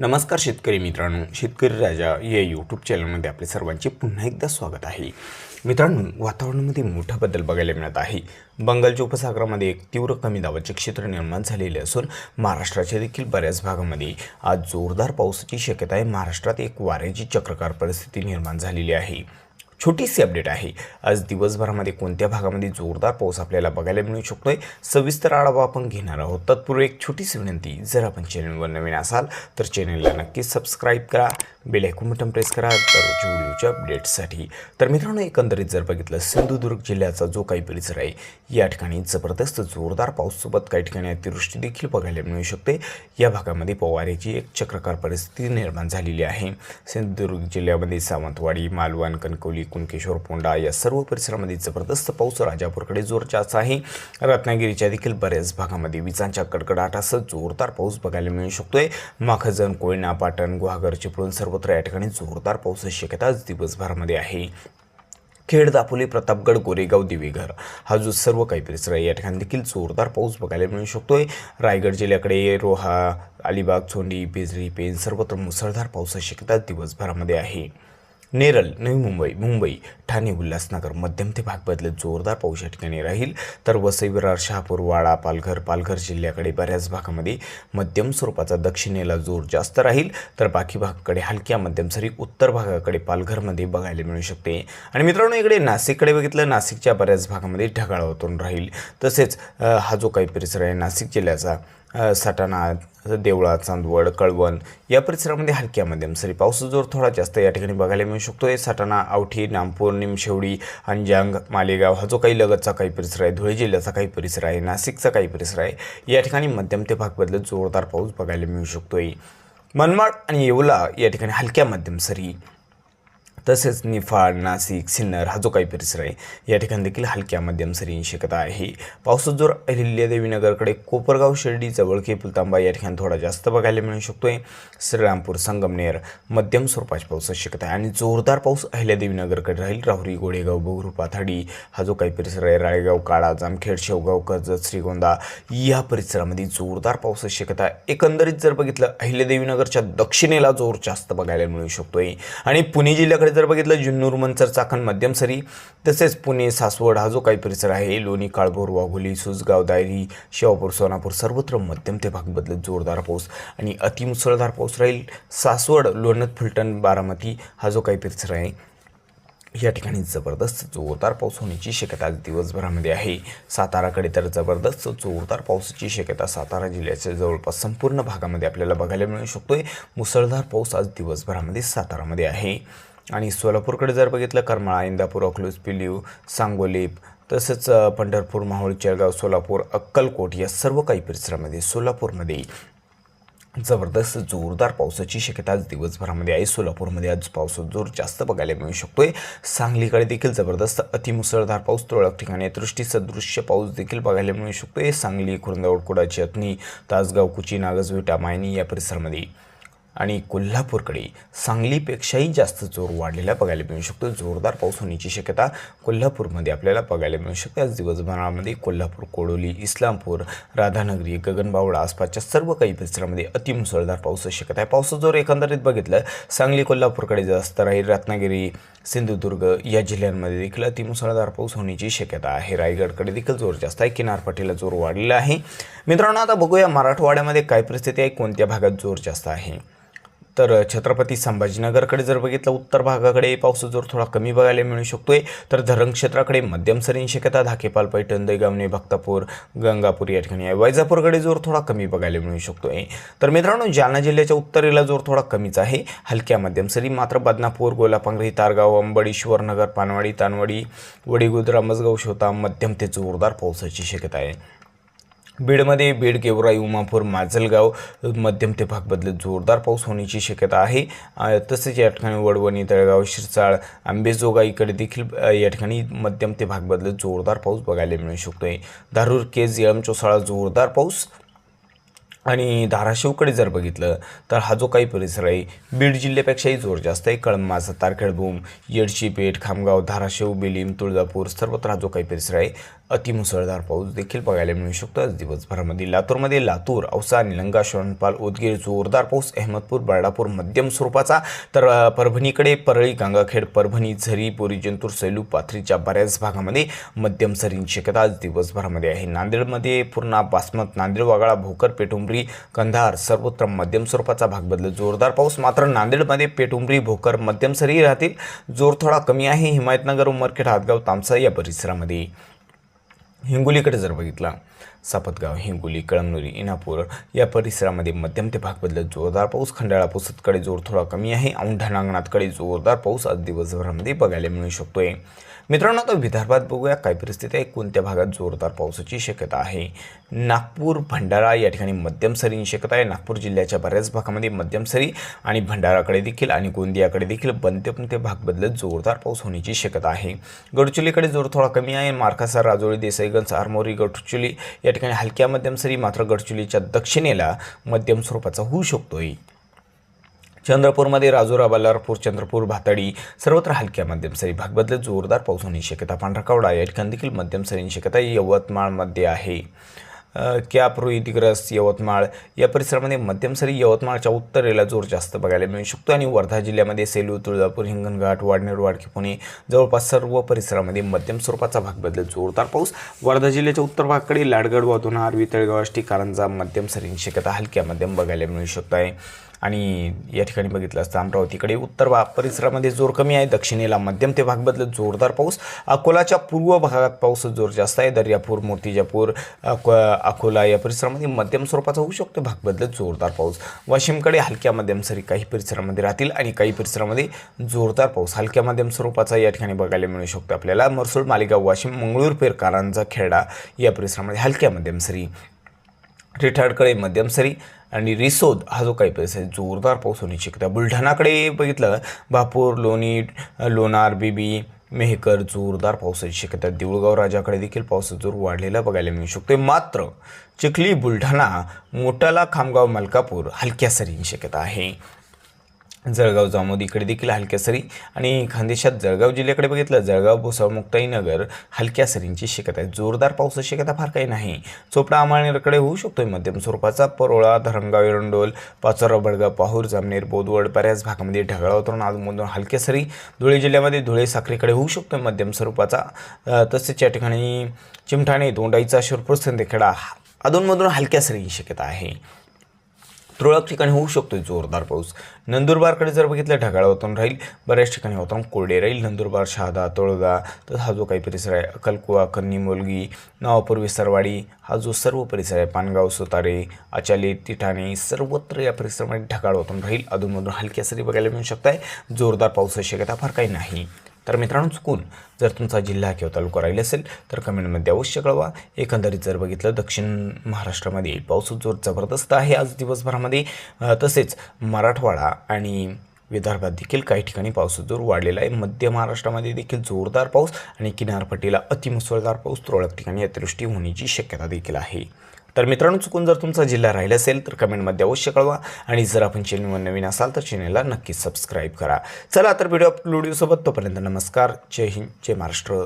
नमस्कार शेतकरी मित्रांनो शेतकरी राजा या यूट्यूब चॅनलमध्ये आपले सर्वांचे पुन्हा एकदा स्वागत आहे. मित्रांनो वातावरणामध्ये मोठा बदल बघायला मिळत आहे. बंगालच्या उपसागरामध्ये एक तीव्र कमी दाबाचे क्षेत्र निर्माण झालेले असून महाराष्ट्राच्या देखील बऱ्याच भागामध्ये आज जोरदार पावसाची शक्यता आहे. महाराष्ट्रात एक वाऱ्याची चक्रकार परिस्थिती निर्माण झालेली आहे. छोटीशी अपडेट आहे. आज दिवसभरामध्ये कोणत्या भागामध्ये जोरदार पाऊस आपल्याला बघायला मिळू शकतोय? सविस्तर आढावा आपण घेणार आहोत. तत्पूर्वी एक छोटीशी विनंती जर आपण चॅनलवर नवीन असाल तर चॅनलला नक्कीच सबस्क्राईब करा बेल आयकॉन बटन प्रेस करा दररोज व्हिडिओच्या अपडेट्ससाठी. तर मित्रांनो एकंदरीत जर बघितलं सिंधुदुर्ग जिल्ह्याचा जो काही परिसर आहे या ठिकाणी जबरदस्त जोरदार पाऊससोबत काही ठिकाणी अतिवृष्टी देखील बघायला मिळू शकते. या भागामध्ये पवारेची एक चक्रकार परिस्थिती निर्माण झालेली आहे. सिंधुदुर्ग जिल्ह्यामध्ये सावंतवाडी मालवण कणकवली कुणकेश्वर पोंडा या सर्व परिसरामध्ये जबरदस्त पाऊस राजापूरकडे जोर आहे रत्नागिरीच्या देखील बऱ्याच भागामध्ये विजांच्या कडकडाटासह जोरदार पाऊस बघायला मिळू शकतोय. माखजन कोयना पाटण गुहागर चिपळूण सर्वत्र या ठिकाणी जोरदार पावसाची शक्यता दिवसभरामध्ये आहे. खेड दापोली प्रतापगड गोरेगाव दिवेघर हा जो सर्व काही परिसर आहे या ठिकाणी देखील जोरदार पाऊस बघायला मिळू शकतोय. रायगड जिल्ह्याकडे रोहा अलिबाग चोंडी पेजरी पेन सर्वत्र मुसळधार पावसाची शक्यता दिवसभरामध्ये आहे. नेरल नवी मुंबई मुंबई ठाणे उल्हासनगर मध्यम ते भाग बदलत जोरदार पाऊस या ठिकाणी राहील. तर वसई विरार शहापूर वाडा पालघर पालघर जिल्ह्याकडे बऱ्याच भागामध्ये मध्यम स्वरूपाचा दक्षिणेला जोर जास्त राहील. तर बाकी भागाकडे हलक्या मध्यम सरी उत्तर भागाकडे पालघरमध्ये बघायला मिळू शकते. आणि मित्रांनो इकडे नाशिककडे बघितलं नाशिकच्या बऱ्याच भागामध्ये ढगाळ वातावरण राहील. तसेच हा जो काही परिसर आहे नाशिक जिल्ह्याचा सटाणा देवळा चांदवड कळवण या परिसरामध्ये हलक्या मध्यम सरी. पाऊस जोर थोडा जास्त या ठिकाणी बघायला मिळू शकतो. आहे सटाणा आवठी नामपूर निमशेवडी अंजांग मालेगाव हा जो काही लगतचा काही परिसर आहे धुळे जिल्ह्याचा काही परिसर आहे नाशिकचा काही परिसर आहे या ठिकाणी मध्यम ते भाग बदलत जोरदार पाऊस बघायला मिळू शकतो आहे मनमाड आणि येवला या ठिकाणी हलक्या मध्यम सरी. तसेच निफाड नाशिक सिन्नर हा जो काही परिसर आहे या ठिकाणी देखील हलक्या मध्यम सरींची शक्यता आहे. पावसात जोर अहिल्यादेवीनगरकडे कोपरगाव शिर्डी जवळके पुलतांबा या ठिकाणी थोडा जास्त बघायला मिळू शकतोय. श्रीरामपूर संगमनेर मध्यम स्वरूपाची पावसाची शक्यता आहे. आणि जोरदार पाऊस अहिल्यादेवीनगरकडे राहील. राहुरी गोडेगाव बगरू पाथाडी हा जो काही परिसर आहे राळेगाव काळा जामखेड शेवगाव कर्जत श्रीगोंदा या परिसरामध्ये जोरदार पावसाची शक्यता एकंदरीत जर बघितलं अहिल्यादेवीनगरच्या दक्षिणेला जोर जास्त बघायला मिळू शकतोय. आणि पुणे जिल्ह्याकडे जर बघितलं जुन्नूर मंचर चाकण मध्यम सरी तसेच पुणे सासवड हा जो काही परिसर आहे लोणी काळभोर वाघोली सुसगाव दायरी शेवापूर सोनापूर सर्वत्र मध्यम ते भाग बदलत जोरदार पाऊस आणि अतिमुसळधार पाऊस राहील. सासवड लोणत फलटण बारामती हा जो काही परिसर आहे या ठिकाणी जबरदस्त जोरदार पाऊस होण्याची शक्यता आज दिवसभरामध्ये आहे. साताराकडे तर जबरदस्त जोरदार पावसाची शक्यता सातारा जिल्ह्याच्या जवळपास संपूर्ण भागामध्ये आपल्याला बघायला मिळू शकतोय. मुसळधार पाऊस आज दिवसभरामध्ये सातारामध्ये आहे. आणि सोलापूरकडे जर बघितलं करमाळा इंदापूर अकलूज पिलीव सांगोलीप तसंच पंढरपूर माहुळ जळगाव सोलापूर अक्कलकोट या सर्व काही परिसरामध्ये सोलापूरमध्ये जबरदस्त जोरदार पावसाची शक्यता आज दिवसभरामध्ये आहे. सोलापूरमध्ये आज पावसाचा जोर जास्त बघायला मिळू शकतोय. सांगलीकडे देखील जबरदस्त अतिमुसळधार पाऊस तुरळक ठिकाणी दृष्टी सदृश्य पाऊस देखील बघायला मिळू शकतोय. सांगली खुंदवडकुडाची अत्नी तासगाव कुची नागजविटा मायनी या परिसरामध्ये आणि कोल्हापूरकडे सांगलीपेक्षाही जास्त जोर वाढलेला बघायला मिळू शकतो. जोरदार पाऊस होण्याची शक्यता कोल्हापूरमध्ये आपल्याला बघायला मिळू शकते. आज दिवसभरामध्ये कोल्हापूर कोडोली इस्लामपूर राधानगरी गगनबावडा आसपासच्या सर्व काही परिसरामध्ये अतिमुसळधार पावसाची शक्यता आहे. पावसाचा जोर एकंदरीत बघितलं सांगली कोल्हापूरकडे जास्त राहील. रत्नागिरी सिंधुदुर्ग या जिल्ह्यांमध्ये देखील अतिमुसळधार पाऊस होण्याची शक्यता आहे. रायगडकडे देखील जोर जास्त आहे. किनारपट्टीला जोर वाढलेला आहे. मित्रांनो आता बघूया मराठवाड्यामध्ये काय परिस्थिती आहे कोणत्या भागात जोर जास्त आहे? तर छत्रपती संभाजीनगरकडे जर बघितलं उत्तर भागाकडे पाऊस जोर थोडा कमी बघायला मिळू शकतोय तर धरण क्षेत्राकडे मध्यम सरीन शक्यता धाकेपाल पैठण दैगावणे भक्तापूर गंगापूर या ठिकाणी आहे. वैजापूरकडे जोर थोडा कमी बघायला मिळू शकतोय. तर मित्रांनो जालना जिल्ह्याच्या उत्तरेला जोर थोडा कमीच आहे. हलक्या मध्यम सरी मात्र बदनापूर गोलापांगरी तारगाव अंबडीश्वर नगर पानवाडी तानवाडी वडीगुद रामसगाव शोता मध्यम ते जोरदार पावसाची शक्यता आहे. बीडमध्ये बीड गेवराई उमापूर माजलगाव मध्यम ते भागबदलत जोरदार पाऊस होण्याची शक्यता आहे. तसेच या ठिकाणी वडवणी तळगाव शिरसाळ आंबेजोगाईकडे देखील या ठिकाणी मध्यम ते भागबदलत जोरदार पाऊस बघायला मिळू शकतोय. धारूर केज येळम चोसाळा जोरदार पाऊस आणि धाराशिवकडे जर बघितलं तर हा जो काही परिसर आहे बीड जिल्ह्यापेक्षाही जोर जास्त आहे. कळंबा सातारखेड भूम येडशीपेठ खामगाव धाराशिव बेलीम तुळजापूर सर्वत्र हा जो काही परिसर आहे अतिमुसळधार पाऊस देखील बघायला मिळू शकतो. आज दिवसभरामध्ये लातूरमध्ये लातूर औसा निलंगा शरणपाल उदगीर जोरदार पाऊस अहमदपूर बर्डापूर मध्यम स्वरूपाचा. तर परभणीकडे परळी गंगाखेड परभणी झरी बोरी जंतूर सैलू पाथरीच्या बऱ्याच भागामध्ये मध्यम सरींची शक्यता आज दिवसभरामध्ये आहे. नांदेडमध्ये पूर्णा बासमत नांदेड वागाळा भोकर पेटुंबरी कंधार सर्वत्र मध्यम स्वरूपाचा भाग बदलेल जोरदार पाऊस. मात्र नांदेडमध्ये पेटुंबरी भोकर मध्यम सरी राहतील. जोर थोडा कमी आहे. हिमायतनगर उमरखेड हातगाव तामसा या परिसरामध्ये. हिंगोलीकडे जर बघितला सापतगाव हिंगोली कळमनुरी इनापूर या परिसरामध्ये मध्यम ते भाग बदलत जोरदार पाऊस. खंडाळा पुसतकडे जोर थोडा कमी आहे. औंढा नांगणातकडे जोरदार पाऊस आज दिवसभरामध्ये बघायला मिळू शकतोय. मित्रांनो आता विदर्भात बघूया काय परिस्थिती आहे. कोणत्या भागात जोरदार पावसाची शक्यता आहे? नागपूर भंडारा या ठिकाणी मध्यम सरींची शक्यता आहे. नागपूर जिल्ह्याच्या बऱ्याच भागामध्ये मध्यम सरी आणि भंडाराकडे देखील आणि गोंदियाकडे देखील बनते ते भाग बदलत जोरदार पाऊस होण्याची शक्यता आहे. गडचुलीकडे जोर थोडा कमी आहे. मार्कासा राजोळी देसाईगंज आरमोरी गडचुली या या ठिकाणी हलक्या मध्यम सरी मात्र गडचिरोलीच्या दक्षिणेला मध्यम स्वरूपाचा होऊ शकतोय. चंद्रपूरमध्ये राजुरा बल्लारपूर चंद्रपूर भातडी सर्वत्र हलक्या मध्यम सरी. भागबदले जोरदार पाऊस होण्याची शक्यता पांढरकवडा. या ठिकाणी देखील मध्यम सरींची शक्यता यवतमाळमध्ये आहे. अ, कॅप यवतमाळ? या परिसरामध्ये मध्यम सरी यवतमाळच्या उत्तरेला जोर जास्त बघायला मिळू शकतो आणि वर्धा जिल्ह्यामध्ये सेलू तुळजापूर हिंगणघाट वाडनेर वाडकी पुणे जवळपास सर्व परिसरामध्ये मध्यम स्वरूपाचा भाग बदलत जोरदार पाऊस. वर्धा जिल्ह्याच्या उत्तर भागाकडे लाडगड वाधुना आरवी तळगाव आष्टी कारंजा मध्यम सरींची शक्यता हलक्या मध्यम बघायला मिळू शकत आहे आणि या ठिकाणी बघितलं असतं अमरावतीकडे उत्तर भाग परिसरामध्ये जोर कमी आहे. दक्षिणेला मध्यम ते भाग बदलत जोरदार पाऊस. अकोलाच्या पूर्व भागात पाऊस जोर जास्त आहे. दर्यापूर मूर्तिजापूर अको अकोला या परिसरामध्ये मध्यम स्वरूपाचा होऊ शकतो. भाग बदलत जोरदार पाऊस. वाशिमकडे हलक्या मध्यम सरी काही परिसरामध्ये राहतील आणि काही परिसरामध्ये जोरदार पाऊस. हलक्या मध्यम स्वरूपाचा या ठिकाणी बघायला मिळू शकतो आपल्याला. मरसूळ मालेगाव वाशिम मंगळूरपेर कारंजा खेडा या परिसरामध्ये हलक्या मध्यम सरी. रिठाडकडे मध्यम सरी. आणि रिसोद हा जो काही परिसर आहे जोरदार पाऊस होण्याची शक्यता बुलढाणाकडे बघितलं बापूर लोणी लोणार बीबी मेहकर जोरदार पावसाची शक्यता देऊळगाव राजाकडे देखील पावसाचा जोर वाढलेला बघायला मिळू शकतो मात्र चिखली बुलढाणा मोटाला खामगाव मलकापूर हलक्या सरींची शक्यता आहे. जळगाव जामोद इकडे देखील हलक्या सरी आणि खानदेशात जळगाव जिल्ह्याकडे बघितलं जळगाव भुसावळ मुक्ताईनगर हलक्या सरींची शक्यता आहे जोरदार पावसाची शक्यता फार काही नाही. चोपडा अमाळनेरकडे होऊ शकतोय मध्यम स्वरूपाचा परोळा धरणगाव एरंडोल पाचोरा बडगाव पाहूर जामनेर बोदवड बऱ्याच भागामध्ये ढगाळ उतरून अधूनमधून हलक्या सरी. धुळे जिल्ह्यामध्ये धुळे साखरेकडे होऊ शकतोय मध्यम स्वरूपाचा तसेच या ठिकाणी चिमठाणे दोंडाईचा शिरपूर संदेखेडा अधूनमधून हलक्या सरींची शक्यता आहे. तुरळक ठिकाणी होऊ शकतो जोरदार पाऊस. नंदुरबारकडे जर बघितलं ढगाळ होतून राहील बऱ्याच ठिकाणी वातावरण कोरडे राहील. नंदुरबार शहादा तळोदा तर हा जो काही परिसर आहे अकलकुवा कन्नी मोलगी नावापूर विसरवाडी हा जो सर्व परिसर आहे पानगाव सुतारे अचाली तिठाणे सर्वत्र या परिसरामध्ये ढगाळ होतून राहील. अधूनमधून हलक्या सरी बघायला मिळू शकत आहे जोरदार पावसाची शक्यता फार काही नाही. तर मित्रांनो चुकून जर तुमचा जिल्हा किंवा तालुका राहिला असेल तर कमेंटमध्ये अवश्य कळवा. एकंदरीत जर बघितलं दक्षिण महाराष्ट्रामध्ये पाऊस जोर जबरदस्त आहे. आज दिवसभरामध्ये तसेच मराठवाडा आणि विदर्भात देखील काही ठिकाणी पावसाचा जोर वाढलेला आहे. मध्य महाराष्ट्रामध्ये देखील जोरदार पाऊस आणि किनारपट्टीला अतिमुसळधार पाऊस तुरळक ठिकाणी अतिवृष्टी होण्याची शक्यता देखील आहे. तर मित्रांनो चुकून जर तुमचा जिल्हा राहिला असेल तर कमेंटमध्ये अवश्य कळवा आणि जर आपण चॅनलवर नवीन असाल तर चॅनलला नक्कीच सबस्क्राईब करा. चला तर व्हिडिओ अपलोड सोबत तोपर्यंत नमस्कार. जय हिंद जय महाराष्ट्र.